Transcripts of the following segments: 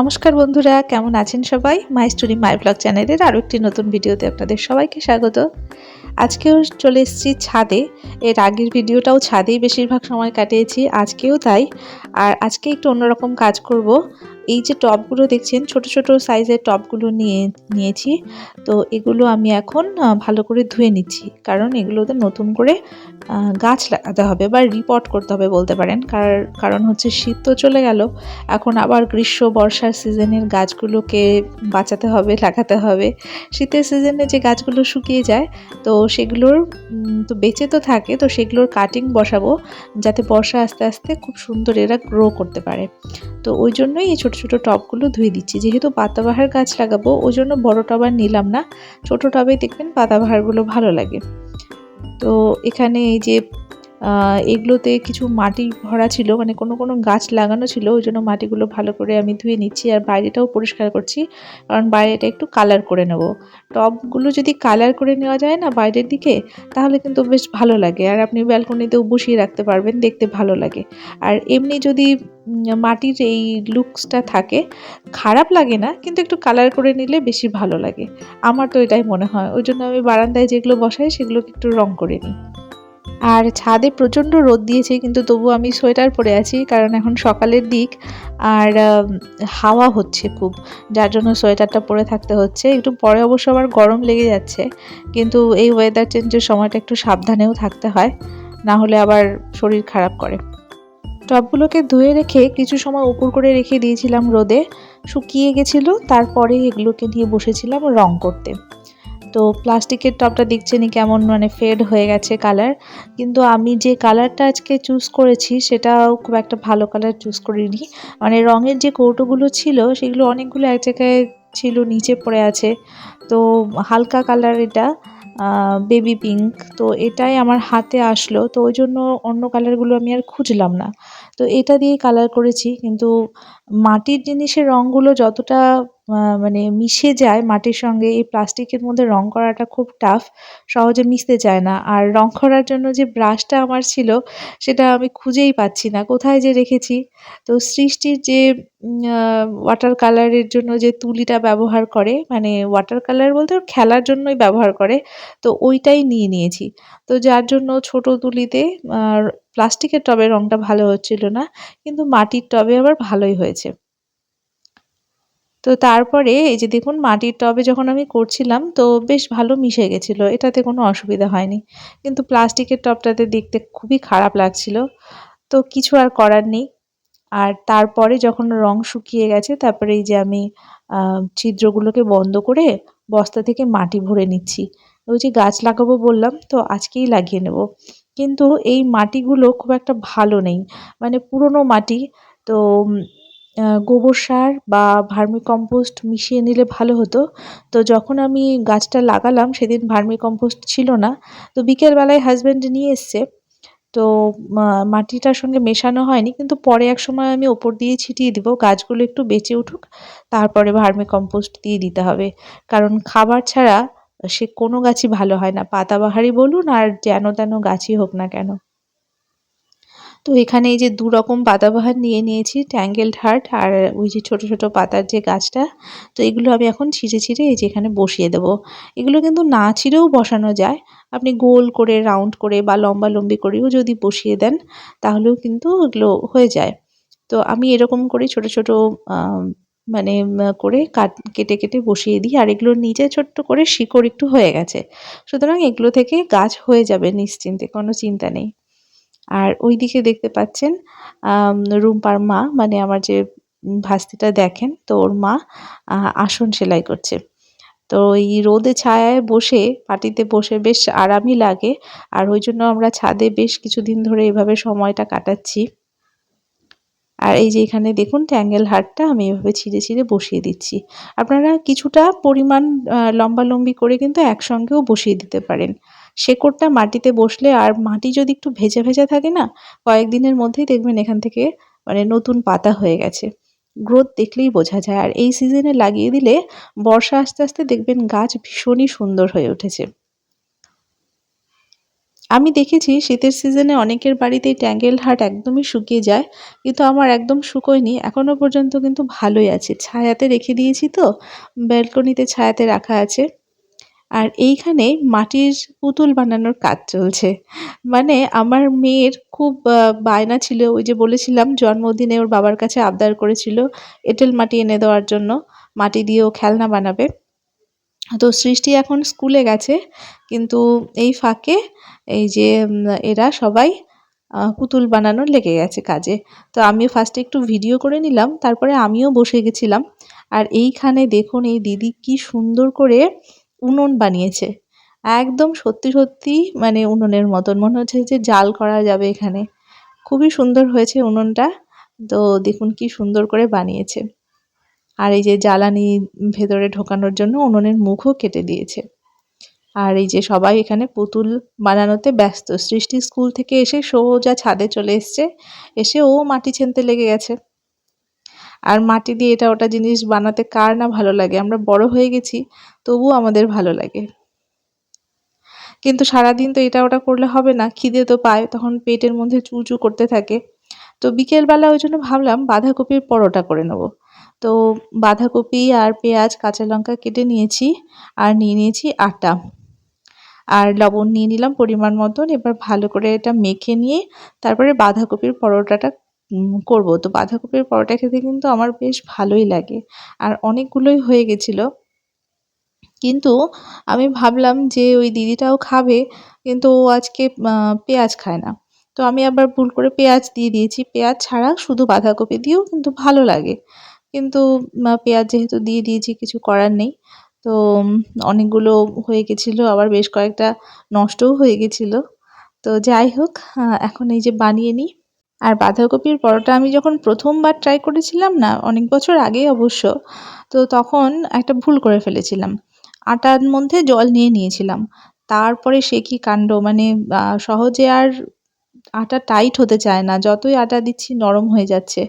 নমস্কার বন্ধুরা, কেমন আছেন সবাই? মাই স্টোরি মাই ব্লগ চ্যানেলের আরও একটি নতুন ভিডিওতে আপনাদের সবাইকে স্বাগত। আজকেও চলে এসেছি ছাদে। এর আগের ভিডিওটাও ছাদেই বেশিরভাগ সময় কাটিয়েছি, আজকেও তাই। আর আজকে একটু অন্যরকম কাজ করব। এই যে টবগুলো দেখছেন, ছোট ছোট সাইজের টবগুলো নিয়ে, নিয়েছি। তো এগুলো আমি এখন ভালো করে ধুয়ে নিচ্ছি। কারণ এগুলোতে নতুন করে গাছ লাগাতে হবে বা রিপোর্ট করতে হবে বলতে পারেন। কারণ হচ্ছে শীত তো চলে গেল, এখন আবার গ্রীষ্ম, বর্ষার সিজনের গাছগুলোকে বাঁচাতে হবে, লাগাতে হবে। শীতের সিজনে যে গাছগুলো শুকিয়ে যায়, তো সেগুলোর তো বেঁচে তো থাকে, তো সেগুলোর কাটিং বসাবো, যাতে বর্ষা আস্তে আস্তে খুব সুন্দর এরা গ্রো করতে পারে। তো ওই জন্যই এই ছোটো ছোটো টবগুলো ধুয়ে দিচ্ছি। যেহেতু পাতাবাহার গাছ লাগাবো, ওই জন্য বড় টব আর নিলাম না। ছোটো টবে দেখবেন পাতাবাহারগুলো ভালো লাগে। তো এখানে এই যে এগুলোতে কিছু মাটি ভরা ছিল মানে কোনো কোনো গাছ লাগানো ছিল, ওই জন্য মাটিগুলো ভালো করে আমি ধুয়ে নিচ্ছি আর বাইরেটাও পরিষ্কার করছি। কারণ বাইরেটা একটু কালার করে নেব। টবগুলো যদি কালার করে নেওয়া যায় না বাইরের দিকে, তাহলে কিন্তু বেশ ভালো লাগে। আর আপনি ব্যালকনিতেও বসিয়ে রাখতে পারবেন, দেখতে ভালো লাগে। আর এমনি যদি মাটির এই লুকসটা থাকে। খারাপ লাগে না, কিন্তু একটু কালার করে নিলে বেশি ভালো লাগে। আমার তো এটাই মনে হয়। ওই জন্য আমি বারান্দায় যেগুলো বসাই, সেগুলোকে একটু রং করে নিই। আর ছাদে প্রচণ্ড রোদ দিয়েছে, কিন্তু তবু আমি সোয়েটার পরে আছি, কারণ এখন সকালের দিক। আর হাওয়া হচ্ছে খুব, যার জন্য সোয়েটারটা পরে থাকতে হচ্ছে। একটু পরে অবশ্য আবার গরম লেগে যাচ্ছে, কিন্তু এই ওয়েদার চেঞ্জের সময়টা একটু সাবধানেও থাকতে হয়। না হলে আবার শরীর খারাপ করে। টবগুলোকে ধুয়ে রেখে কিছু সময় উপর করে রেখে দিয়েছিলাম রোদে। শুকিয়ে গেছিল তারপরে এগুলোকে নিয়ে বসেছিলাম রং করতে। তো প্লাস্টিকের টপটা দেখছেনই কেমন মানে ফেড হয়ে গেছে কালার কিন্তু আমি যে কালারটা আজকে চুজ করেছি, সেটাও খুব একটা ভালো কালার চুজ করিনি। মানে রঙের যে কৌটোগুলো ছিল, সেগুলো অনেকগুলো এক জায়গায় ছিল, নিচে পড়ে আছে। তো হালকা কালার এটা। বেবি পিঙ্ক তো এটাই আমার হাতে আসলো। তো ওই জন্য অন্য কালারগুলো আমি আর খুঁজলাম না। তো এটা দিয়েই কালার করেছি, কিন্তু মাটির জিনিসের রঙগুলো যতটা মানে মিশে যায় মাটির সঙ্গে, এই প্লাস্টিকের মধ্যে রং করাটা খুব টাফ সহজে মিশতে চায় না। আর রং করার জন্য যে ব্রাশটা আমার ছিল, সেটা আমি খুঁজেই পাচ্ছি না। কোথায় যে রেখেছি? তো সৃষ্টির যে ওয়াটার কালারের জন্য যে তুলিটা ব্যবহার করে মানে ওয়াটার কালার বলতে খেলার জন্যই ব্যবহার করে, তো ওইটাই নিয়ে নিয়েছি। তো যার জন্য ছোট তুলিতে প্লাস্টিকের টবে রংটা ভালো হচ্ছিল না, কিন্তু মাটির টবে আবার ভালোই হয়েছে। তো তারপরে এই যে দেখুন মাটির টবে যখন আমি করছিলাম, তো বেশ ভালো মিশে গেছিল, এটাতে কোনো অসুবিধা হয়নি। কিন্তু প্লাস্টিকের টবটাতে দেখতে খুবই খারাপ লাগছিল। তো কিছু আর করার নেই। আর তারপরে যখন রং শুকিয়ে গেছে, তারপরে এই যে আমি ছিদ্রগুলোকে বন্ধ করে বস্তা থেকে মাটি ভরে নিচ্ছি। ওই যে গাছ লাগাবো বললাম, তো আজকেই লাগিয়ে নেব। কিন্তু এই মাটিগুলো খুব একটা ভালো নেই। মানে পুরনো মাটি, তো গোবর সার বা ভার্মি কম্পোস্ট মিশিয়ে নিলে ভালো হতো। তো যখন আমি গাছটা লাগালাম, সেদিন ভার্মি কম্পোস্ট ছিল না। তো বিকেলবেলায় হাজব্যান্ড নিয়ে এসছে। তো মাটিটার সঙ্গে মেশানো হয়নি, কিন্তু পরে এক সময় আমি ওপর দিয়ে ছিটিয়ে দিব, গাছগুলো একটু বেঁচে উঠুক, তারপরে ভার্মি কম্পোস্ট দিয়ে দিতে হবে। কারণ খাবার ছাড়া সে কোনো গাছই ভালো হয় না। পাতাবাহারি বলুন আর যেন তেন গাছই হোক না কেন। তো এখানে এই যে দু রকম পাতাবাহার নিয়ে নিয়েছি ট্যাঙ্গেলড হার্ট আর ওই যে ছোট ছোট পাতার যে গাছটা, তো এগুলো আমি এখন ছিঁড়ে ছিঁড়ে এই যে এখানে বসিয়ে দেবো। এগুলো কিন্তু না ছিঁড়েও বসানো যায়, আপনি গোল করে রাউন্ড করে বা লম্বা লম্বি করেও যদি বসিয়ে দেন, তাহলেও কিন্তু এগুলো হয়ে যায়। তো আমি এরকম করে ছোট ছোট মানে করে কাট, কেটে কেটে বসিয়ে দিই, আর এগুলোর নিচে ছোট্ট করে শিকড় একটু হয়ে গেছে। সুতরাং এগুলো থেকে গাছ হয়ে যাবে নিশ্চিন্তে, কোনো চিন্তা নেই। আর ওই দিকে দেখতে পাচ্ছেন রুম্পার মা মানে আমার যে ভাস্তিটা দেখেন, তো ওর মা আসন সেলাই করছে। তো এই রোদে ছায়ায় বসে, পাটিতে বসে বেশ আরামই লাগে, আর ওই জন্য আমরা ছাদে বেশ কিছুদিন ধরে এভাবে সময়টা কাটাচ্ছি। আর এই যে এখানে দেখুন, ট্যাঙ্গেল হারটা আমি এভাবে ছিঁড়ে ছিঁড়ে বসিয়ে দিচ্ছি। আপনারা কিছুটা পরিমাণ লম্বালম্বি করে কিন্তু একসঙ্গেও বসিয়ে দিতে পারেন। শেকড়টা মাটিতে বসলে আর মাটি যদি একটু ভেজা ভেজা থাকে না, কয়েকদিনের মধ্যেই দেখবেন এখান থেকে মানে নতুন পাতা হয়ে গেছে। গ্রোথ দেখলেই বোঝা যায়। আর এই সিজনে লাগিয়ে দিলে বর্ষা আস্তে আস্তে দেখবেন গাছ ভীষণই সুন্দর হয়ে উঠেছে। আমি দেখেছি শীতের সিজনে অনেকের বাড়িতেই ট্যাঙ্গেল হাট একদমই শুকিয়ে যায়, কিন্তু আমার একদম শুকোয়নি। এখনও পর্যন্ত কিন্তু ভালোই আছে। ছায়াতে রেখে দিয়েছি তো, ব্যালকনিতে ছায়াতে রাখা আছে। আর এইখানে মাটির পুতুল বানানোর কাজ চলছে। মানে আমার মেয়ের খুব বায়না ছিল, ওই যে বলেছিলাম, জন্মদিনে ওর বাবার কাছে আবদার করেছিল, এঁটেল মাটি এনে দেওয়ার জন্য, মাটি দিয়ে ও খেলনা বানাবে। তো সৃষ্টি এখন স্কুলে গেছে, কিন্তু এই ফাঁকে এই যে এরা সবাই পুতুল বানানোর লেগে গেছে কাজে। তো আমি ফার্স্টে একটু ভিডিও করে নিলাম, তারপরে আমিও বসে গেছিলাম। আর এইখানে দেখুন, এই দিদি কি সুন্দর করে উনুন বানিয়েছে। একদম সত্যি সত্যি মানে উনুনের মতন। মনে হচ্ছে যে জাল করা যাবে এখানে। খুবই সুন্দর হয়েছে উনুনটা। তো দেখুন কি সুন্দর করে বানিয়েছে। আর এই যে জ্বালানি ভেতরে ঢোকানোর জন্য উনুনের মুখও কেটে দিয়েছে। আর এই যে সবাই এখানে পুতুল বানানোতে ব্যস্ত। সৃষ্টি স্কুল থেকে এসে সোজা ছাদে চলে এসছে। এসে ও মাটি ছেনতে লেগে গেছে। আর মাটি দিয়ে এটা ওটা জিনিস বানাতে কার না ভালো লাগে? আমরা বড় হয়ে গেছি, তবুও আমাদের ভালো লাগে। কিন্তু সারাদিন তো এটা ওটা করলে হবে না, খিদে তো পায়, তখন পেটের মধ্যে চুচু করতে থাকে। তো বিকেলবেলা ওই জন্য ভাবলাম বাঁধাকপির পরোটা করে নেব। তো বাঁধাকপি আর পেঁয়াজ, কাঁচা লঙ্কা কেটে নিয়েছি আর নিয়ে নিয়েছি আটা। আর লবণ নিয়ে নিলাম পরিমাণ মতন, এবার ভালো করে এটা মেখে নিয়ে তারপরে বাঁধাকপির পরোটাটা করব। তো বাঁধাকপির পরোটা খেতে কিন্তু আমার বেশ ভালোই লাগে। আর অনেকগুলোই হয়ে গেছিল। কিন্তু আমি ভাবলাম যে ওই দিদিটাও খাবে, কিন্তু ও আজকে পেঁয়াজ খায় না। তো আমি আবার ভুল করে পেঁয়াজ দিয়ে দিয়েছি। পেঁয়াজ ছাড়া শুধু বাঁধাকপি দিয়েও কিন্তু ভালো লাগে। কিন্তু পেঁয়াজ যেহেতু দিয়ে দিয়েছি, কিছু করার নেই। তো অনেকগুলো হয়ে গেছিল। আবার বেশ কয়েকটা নষ্টও হয়ে গেছিল। তো যাই হোক এখন এই যে বানিয়ে নিই। আর বাঁধাকপির পরোটা আমি যখন প্রথমবার ট্রাই করেছিলাম না, অনেক বছর আগে অবশ্য, তো তখন একটা ভুল করে ফেলেছিলাম। আটার মধ্যে জল নিয়ে নিয়েছিলাম। তারপরে সে কি কাণ্ড? মানে সহজে আর আটা টাইট হতে চায় না, যতই আটা দিচ্ছি নরম হয়ে যাচ্ছে।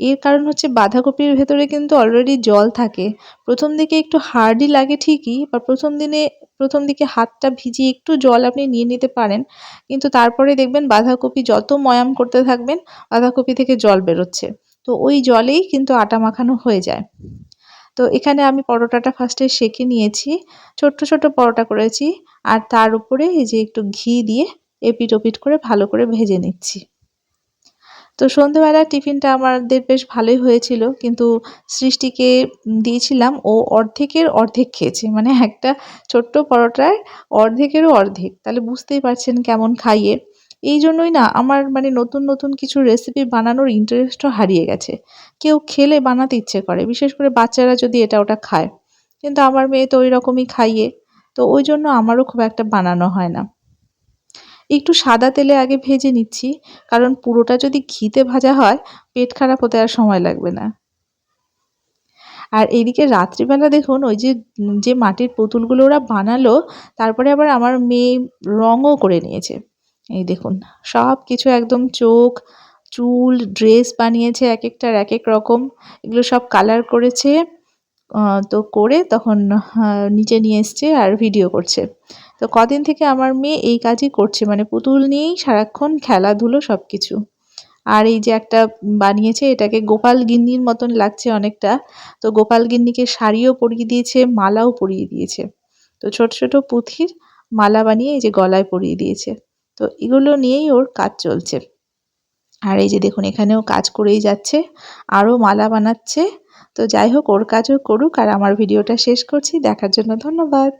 এর কারণ হচ্ছে বাঁধাকপির ভেতরে কিন্তু অলরেডি জল থাকে। প্রথম দিকে একটু হার্ডই লাগে ঠিকই বা প্রথম দিনে, প্রথম দিকে হাতটা ভিজিয়ে একটু জল আপনি নিয়ে নিতে পারেন। কিন্তু তারপরে দেখবেন বাঁধাকপি যত ময়াম করতে থাকবেন, বাঁধাকপি থেকে জল বেরোচ্ছে। তো ওই জলেই কিন্তু আটা মাখানো হয়ে যায়। তো এখানে আমি পরোটাটা ফার্স্টে সেঁকে নিয়েছি, ছোট্ট ছোট্ট পরোটা করেছি। আর তার উপরে এই যে একটু ঘি দিয়ে এপিট ওপিট করে ভালো করে ভেজে নিচ্ছি। তো সন্ধেবেলার টিফিনটা আমাদের বেশ ভালোই হয়েছিল, কিন্তু সৃষ্টিকে দিয়েছিলাম, ও অর্ধেকের অর্ধেক খেয়েছে। মানে একটা ছোট্ট পরোটায় অর্ধেকেরও অর্ধেক। তাহলে বুঝতেই পারছেন কেমন খাইয়ে। এই জন্যই না, আমার মানে নতুন নতুন কিছু রেসিপি বানানোর ইন্টারেস্টও হারিয়ে গেছে। কেউ খেলে বানাতে ইচ্ছে করে, বিশেষ করে বাচ্চারা যদি এটা ওটা খায়। কিন্তু আমার মেয়ে তো ওই রকমই খাইয়ে। তো ওই জন্য আমারও খুব একটা বানানো হয় না। একটু সাদা তেলে আগে ভেজে নিচ্ছি, কারণ পুরোটা যদি ঘিতে ভাজা হয়, পেট খারাপ হতে আর সময় লাগবে না। আর এদিকে রাত্রিবেলা দেখুন, ওই যে যে মাটির পুতুলগুলো ওরা বানালো, তারপরে আবার আমার মেয়ে রঙও করে নিয়েছে। এই দেখুন সব কিছু একদম চোখ, চুল ড্রেস বানিয়েছে এক একটার এক এক রকম। এগুলো সব কালার করেছে। তো করে তখন নিচে নিয়ে এসছে আর ভিডিও করছে। তো কদিন থেকে আমার মেয়ে এই কাজই করছে মানে পুতুল নিয়েই সারাক্ষণ খেলাধুলো সব কিছু আর এই যে একটা বানিয়েছে, এটাকে গোপাল গিন্নির মতন লাগছে অনেকটা। তো গোপাল গিন্নিকে শাড়িও পরিয়ে দিয়েছে, মালাও পরিয়ে দিয়েছে। তো ছোট ছোট পুঁথির মালা বানিয়ে এই যে গলায় পরিয়ে দিয়েছে। তো এগুলো নিয়েই ওর কাজ চলছে। আর এই যে দেখুন, এখানেও কাজ করেই যাচ্ছে। আরও মালা বানাচ্ছে। তো যাই হোক ওর কাজও করুক আর আমার ভিডিওটা শেষ করছি। দেখার জন্য ধন্যবাদ।